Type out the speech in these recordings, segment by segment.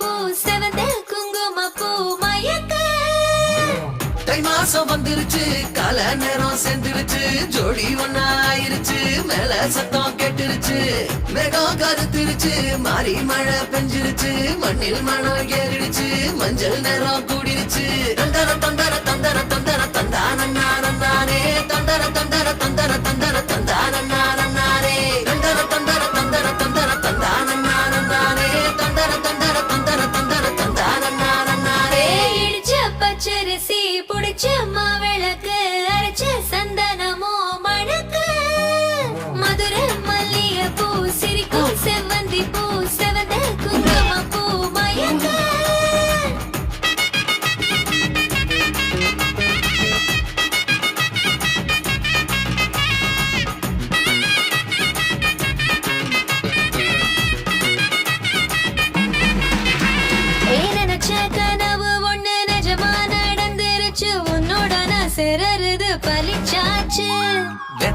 பூ செவந்த குங்கும பூ மயக்க. தை மாசம் வந்துருச்சு கால நேரம் சேர்ந்துருச்சு ஜோடி ஒன்னா ஆயிருச்சு மேல சத்தம் கெட்டுருச்சு மேகம் கருத்துருச்சு மாறி மழை பெஞ்சிருச்சு மண்ணில் மனம் ஏறிடுச்சு மஞ்சள் நேரம் கூடிருச்சு. தந்தர தந்தர தந்தர தந்தர தந்தானே தந்தர தந்தர தந்தர தந்தர தந்தானே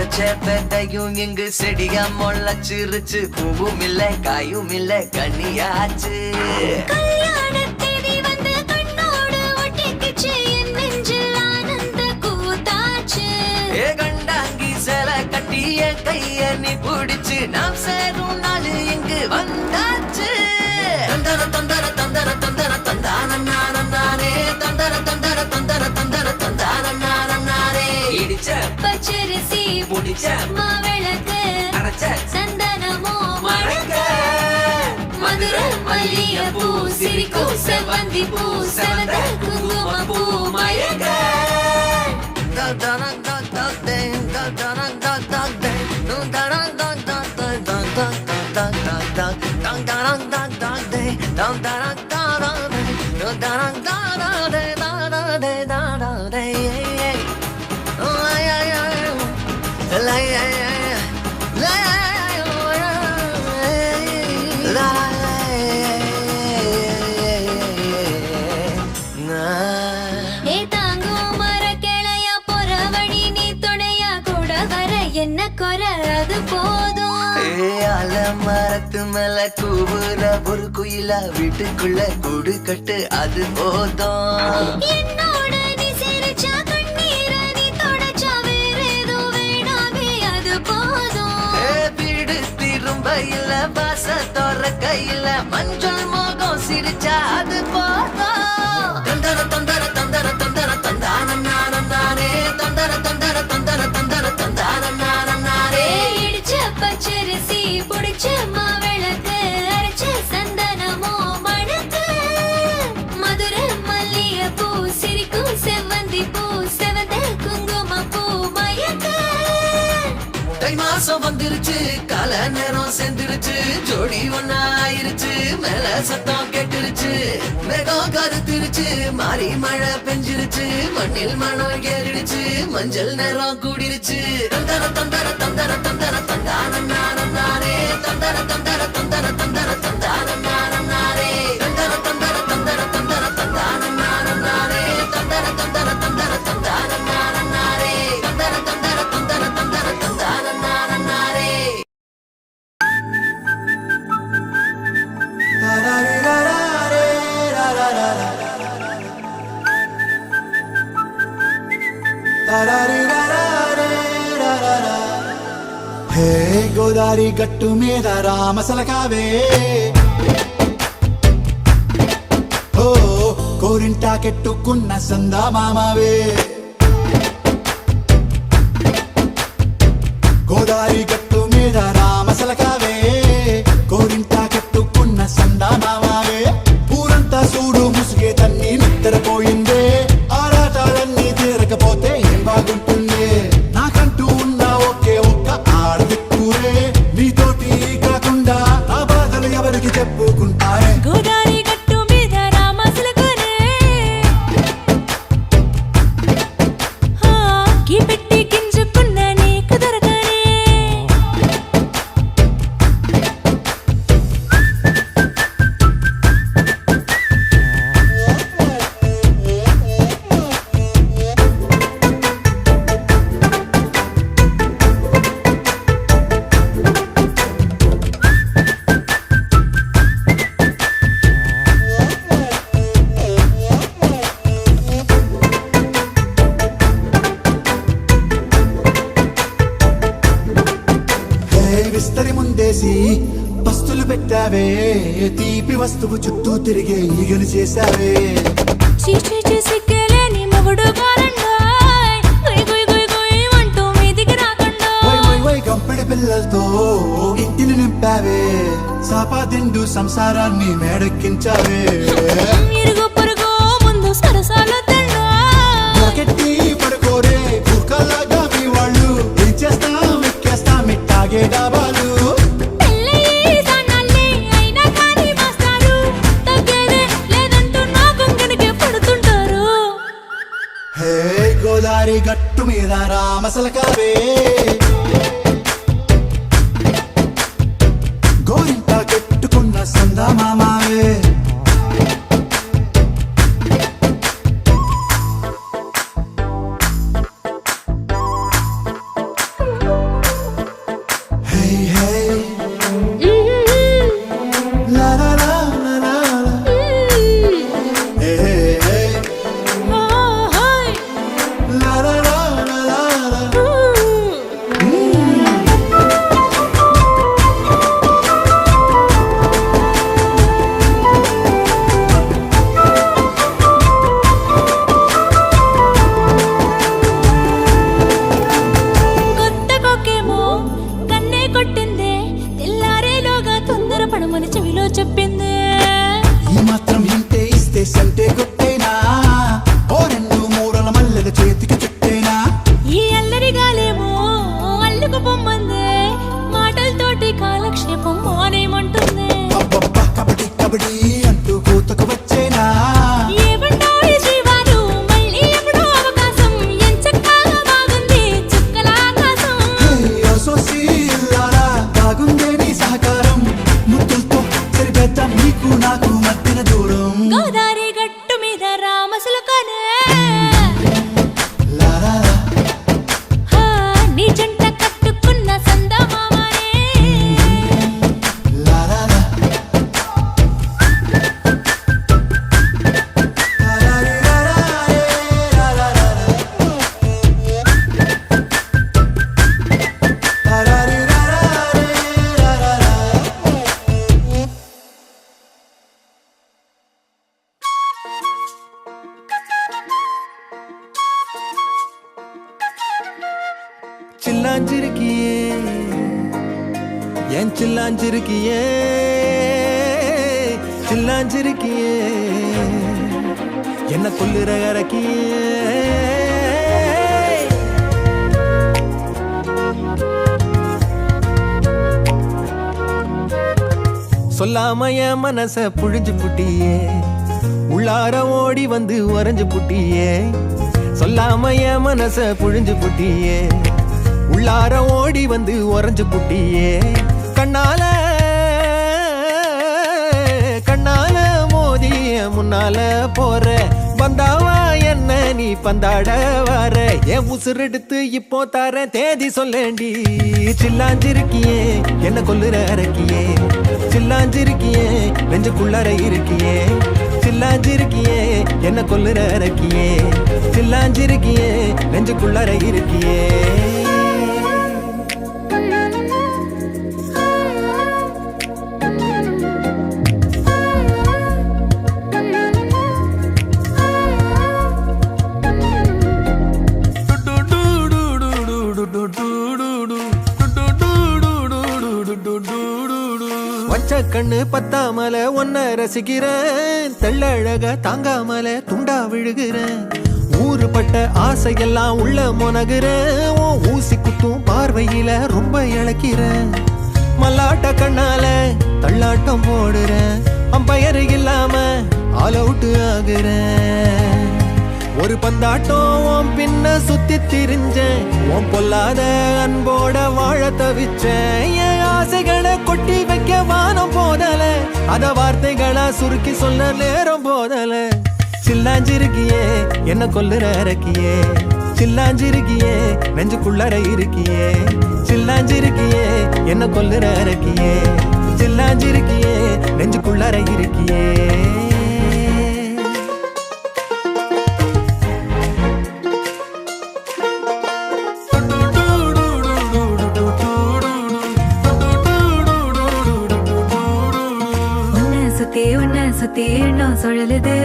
விதைச்ச விதையும் இங்கு செடியா முளைச்சிருச்சு பூவும் இல்ல காயும் இல்ல கனியாச்சு கண்டாங்கி சில கட்டிய கைய நீ பிடிச்சு. நாம் சேரும் மாவிளக்கு அரைச்ச சந்தனமோ மழக்க மதுர மல்லிய பூ சிரிக்கும் செவ்வந்தி பூ செவந்த குங்கும பூ மயக்க ஏ என்ன குறை? அது போதும். மரத்து மேல கூவுற ஒரு குயிலா வீட்டுக்குள்ள கூடு கட்டு அது போதும். கையில மஞ்சள் மோகம் சிரிச்சா அது போதும் தை வந்துருச்சு. கல நேரம் சேர்ந்துருச்சு ஜோடி ஒன்னா ஆயிருச்சு மேல சத்தம் கெட்டுருச்சு. மேகம் கருத்துருச்சு மாறி மழை பெஞ்சிருச்சு. மண்ணில் மனம் ஏறிடுச்சு. மஞ்சள் நேரம் கூடிருச்சு. தந்தர தந்தர தந்தர தந்தர. హే గోదారి గట్టు మీద రామసలకావే ఓ కోరింటా కెట్టుకున్న సందా మామావే. గోదారి గట్టు మీద రామసలకావే కోరింటా కట్టుకున్న సందా మామావే. ఊరంతా సూడు ముసుగే తన్ని నిద్రపోయింది. చేసి పస్తులు పెట్టావే తీపి వస్తువు చుట్టూ తిరిగే ఈగలు చేశావే. సిగ్గలేని మొగుడు కంపెడి పిల్లలతో ఇంటిని నింపావే సాపాదిండు సంసారాన్ని మేడెక్కించావే. ముందు సరసాలు గోదారి గట్టు మీద రామసులక ஏன் சில்லாஞ்சிருக்கியே சில்லாஞ்சிருக்கியே. என்ன கொல்லுற இறக்கியே சொல்லாம என் மனச புழிஞ்சு புட்டியே உள்ளார ஓடி வந்து உறைஞ்சு புட்டியே. சொல்லாம என் மனச புழிஞ்சு புட்டியே உள்ளார ஓடி வந்து உறைஞ்சு புட்டியே. கண்ணால கண்ணால மோதி முன்னால போற. வந்தாவா என்ன நீ பந்தாட வர? என் உசுரெடுத்து இப்போ தர தேதி சொல்லேண்டி. சில்லாஞ்சிருக்கியே என்ன கொல்லுற அரக்கியே. சில்லாஞ்சிருக்கியே நெஞ்சுக்குள்ளற இருக்கியே. சில்லாஞ்சிருக்கியே என்ன கொல்லுற அரக்கியே. சில்லாஞ்சிருக்கியே நெஞ்சுக்குள்ளற இருக்கியே. கண்ணு பத்தாமல ஒன்ன ரசிக்கிறேன். தெள்ளழக தாங்காமல துண்டா விழுகிறேன். ஊறுபட்ட ஆசையெல்லாம் உள்ள முனகுறேன். ஊசி குத்தும் பார்வையில ரொம்ப இழக்கிறேன். மல்லாட்ட கண்ணால தள்ளாட்டம் போடுறேன். அம்பயர் இல்லாம ஆல் அவுட் ஆகுறேன். ஒரு பந்தாட்டம் உன் பின்ன சுத்தி திரிஞ்சேன். உன் பொல்லாத அன்போட வாழ தவிச்சேன். என் ஆசைகளை கொட்டி வைக்க வானம் போதல. அத வார்த்தைகளா சுருக்கி சொல்ல நேரம் போதல. சில்லாஞ்சிருக்கியே என்ன கொல்லுற இறக்கியே. சில்லாஞ்சிருக்கியே நெஞ்சுக்குள்ளற இருக்கியே. சில்லாஞ்சிருக்கியே என்ன கொல்லுற இறக்கியே. சில்லாஞ்சிருக்கியே நெஞ்சுக்குள்ளற இருக்கியே. சுழலுது.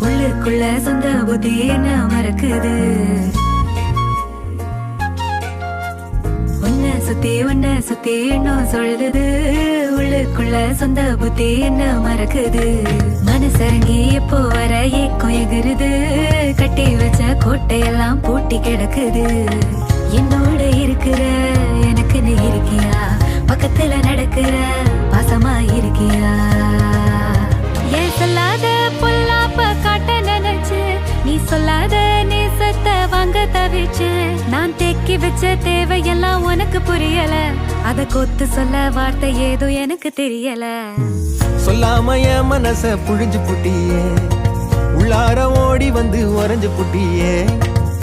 உள்ளுக்குள்ள சொந்த புத்தி என்ன மறக்குது? உன்னை சுத்தி உன்னை சுத்தி எண்ணம் சுழலுது. உள்ளுக்குள்ள சொந்த புத்தி என்ன மறக்குது? மனசரங்கி எப்போ வர ஏக்கம் எகுருது? கட்டி வச்ச கோட்டையெல்லாம் பூட்டி கிடக்குது. என்னோட இருக்கிற எனக்கு நீ இருக்கியா? பக்கத்துல நடக்கிற பாசமா இருக்கியா? ஏன் சொல்லாத பொல்லாப்ப காட்ட நினைச்சு நீ சொல்லாத நேசத்தை வாங்க தவிச்சு நான் தேக்கி வச்ச தேவையெல்லாம் உனக்கு புரியல. அத கொத்து சொல்ல வார்த்தை ஏதோ எனக்கு தெரியல. சொல்லாம என் மனச புழிஞ்சு புட்டியே உள்ளார ஓடி வந்து உறைஞ்சு புட்டியே.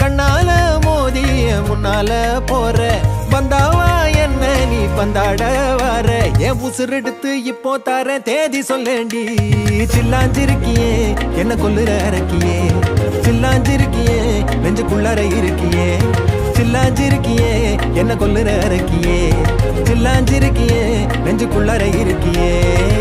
கண்ணால மோதி முன்னால போற வந்தாவா பந்தாட வர என் உசுரெடுத்து இப்போ தர தேதி சொல்லேண்டி சில்லாஞ்சிருக்கியே என்ன கொல்லுற இறக்கியே. சில்லாஞ்சிருக்கியே நெஞ்சுக்குள்ளார இருக்கியே. சில்லாஞ்சிருக்கியே என்ன கொல்லுற இறக்கியே. சில்லாஞ்சிருக்கியே நெஞ்சுக்குள்ளார இருக்கியே.